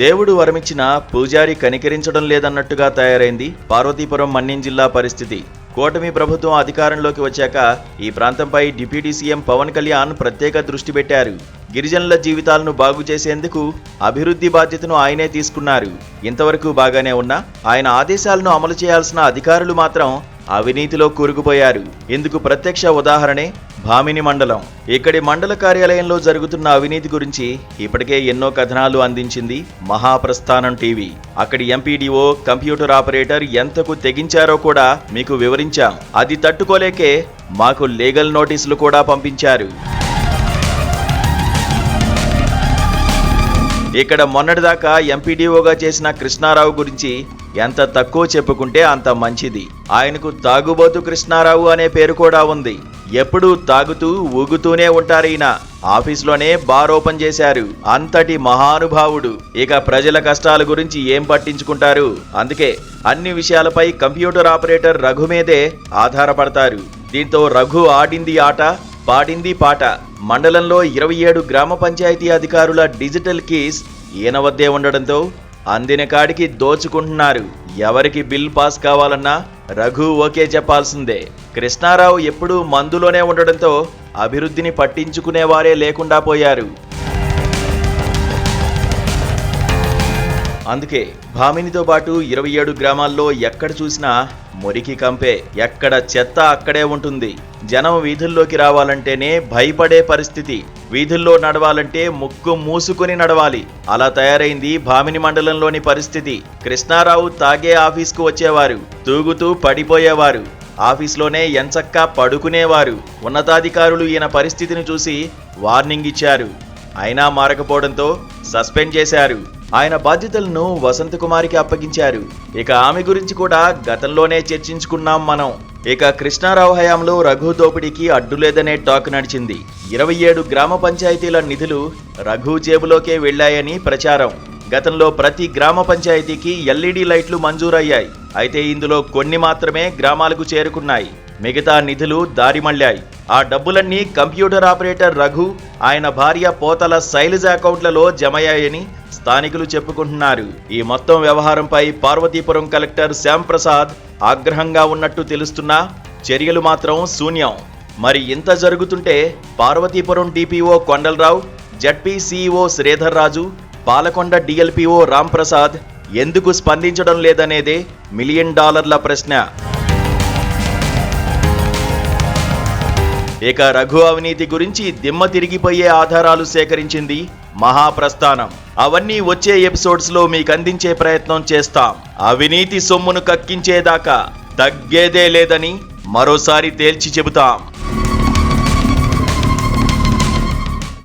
దేవుడు వరమిచ్చిన పూజారి కనికరించడం లేదన్నట్టుగా తయారైంది పార్వతీపురం మన్యం జిల్లా పరిస్థితి. కూటమి ప్రభుత్వం అధికారంలోకి వచ్చాక ఈ ప్రాంతంపై డిప్యూటీ సీఎం పవన్ కళ్యాణ్ ప్రత్యేక దృష్టి పెట్టారు. గిరిజనుల జీవితాలను బాగు చేసేందుకు అభివృద్ధి బాధ్యతను ఆయనే తీసుకున్నారు. ఇంతవరకు బాగానే ఉన్నా ఆయన ఆదేశాలను అమలు చేయాల్సిన అధికారులు మాత్రం అవినీతిలో కూరుకుపోయారు. ఇందుకు ప్రత్యక్ష ఉదాహరణే భామిని మండలం. ఇక్కడి మండల కార్యాలయంలో జరుగుతున్న అవినీతి గురించి ఇప్పటికే ఎన్నో కథనాలు అందించింది మహాప్రస్థానం టీవీ. అక్కడి ఎంపీడీఓ కంప్యూటర్ ఆపరేటర్ ఎంతకు తెగించారో కూడా మీకు వివరించాం. అది తట్టుకోలేకే మాకు లీగల్ నోటీసులు కూడా పంపించారు. ఇక్కడ మొన్నటిదాకా ఎంపీడీఓగా చేసిన కృష్ణారావు గురించి ఎంత తక్కువ చెప్పుకుంటే అంత మంచిది. ఆయనకు తాగుబోతు కృష్ణారావు అనే పేరు కూడా ఉంది. ఎప్పుడూ తాగుతూ ఊగుతూనే ఉంటారు ఆఫీస్లోనే బార్ ఓపెన్ చేశారు. అంతటి మహానుభావుడు. ఇక ప్రజల కష్టాల గురించి ఏం పట్టించుకుంటారు? అందుకే అన్ని విషయాలపై కంప్యూటర్ ఆపరేటర్ రఘు మీదే ఆధారపడతారు. దీంతో రఘు ఆడింది ఆట పాడింది పాట. మండలంలో ఇరవై ఏడు గ్రామ పంచాయతీ అధికారుల డిజిటల్ కీస్ ఈయన వద్దే ఉండడంతో అందిన కాడికి దోచుకుంటున్నారు. ఎవరికి బిల్ పాస్ కావాలన్నా రఘు ఓకే చెప్పాల్సిందే. కృష్ణారావు ఎప్పుడూ మందులోనే ఉండడంతో అభివృద్ధిని పట్టించుకునేవారే లేకుండా పోయారు. అందుకే భామినితో పాటు ఇరవై ఏడు గ్రామాల్లో ఎక్కడ చూసినా మురికి కంపే ఎక్కడ చెత్త అక్కడే ఉంటుంది. జనం వీధుల్లోకి రావాలంటేనే భయపడే పరిస్థితి. వీధుల్లో నడవాలంటే ముక్కు మూసుకుని నడవాలి. అలా తయారైంది భామిని మండలంలోని పరిస్థితి. కృష్ణారావు తాగే ఆఫీస్కు వచ్చేవారు. తూగుతూ పడిపోయేవారు. ఆఫీస్లోనే ఎంచక్కా పడుకునేవారు. ఉన్నతాధికారులు ఈయన పరిస్థితిని చూసి వార్నింగ్ ఇచ్చారు. అయినా మారకపోవడంతో సస్పెండ్ చేశారు. ఆయన బాధ్యతలను వసంతకుమారికి అప్పగించారు. ఇక ఆమె గురించి కూడా గతంలోనే చర్చించుకున్నాం మనం. ఇక కృష్ణారావు హయాంలో రఘు దోపిడీకి అడ్డులేదనే టాక్ నడిచింది. ఇరవై ఏడు గ్రామ పంచాయతీల నిధులు రఘు జేబులోకే వెళ్ళాయని ప్రచారం. గతంలో ప్రతి గ్రామ పంచాయతీకి ఎల్ఈడి లైట్లు మంజూరయ్యాయి. అయితే ఇందులో కొన్ని మాత్రమే గ్రామాలకు చేరుకున్నాయి. మిగతా నిధులు దారి మళ్ళాయి. ఆ డబ్బులన్నీ కంప్యూటర్ ఆపరేటర్ రఘు ఆయన భార్య పోతల శైలజ అకౌంట్లలో జమయ్యాయని స్థానికులు చెప్పుకుంటున్నారు. ఈ మొత్తం వ్యవహారంపై పార్వతీపురం కలెక్టర్ శ్యామ్ ప్రసాద్ ఆగ్రహంగా ఉన్నట్టు తెలుస్తున్నా చర్యలు మాత్రం శూన్యం. మరి ఇంత జరుగుతుంటే Parvathipuram DPO Kondalarao ZP CEO Sridhar Raju Palakonda DLPO Ramprasad ఎందుకు స్పందించడం లేదనేదే మిలియన్ డాలర్ల ప్రశ్న. ఇక రఘు అవినీతి గురించి దిమ్మ తిరిగిపోయే ఆధారాలు సేకరించింది మహాప్రస్థానం. అవన్నీ వచ్చే ఎపిసోడ్స్లో మీకు అందించే ప్రయత్నం చేస్తాం. అవినీతి సొమ్మును కక్కించేదాకా తగ్గేదే లేదని మరోసారి తేల్చి చెబుతాం.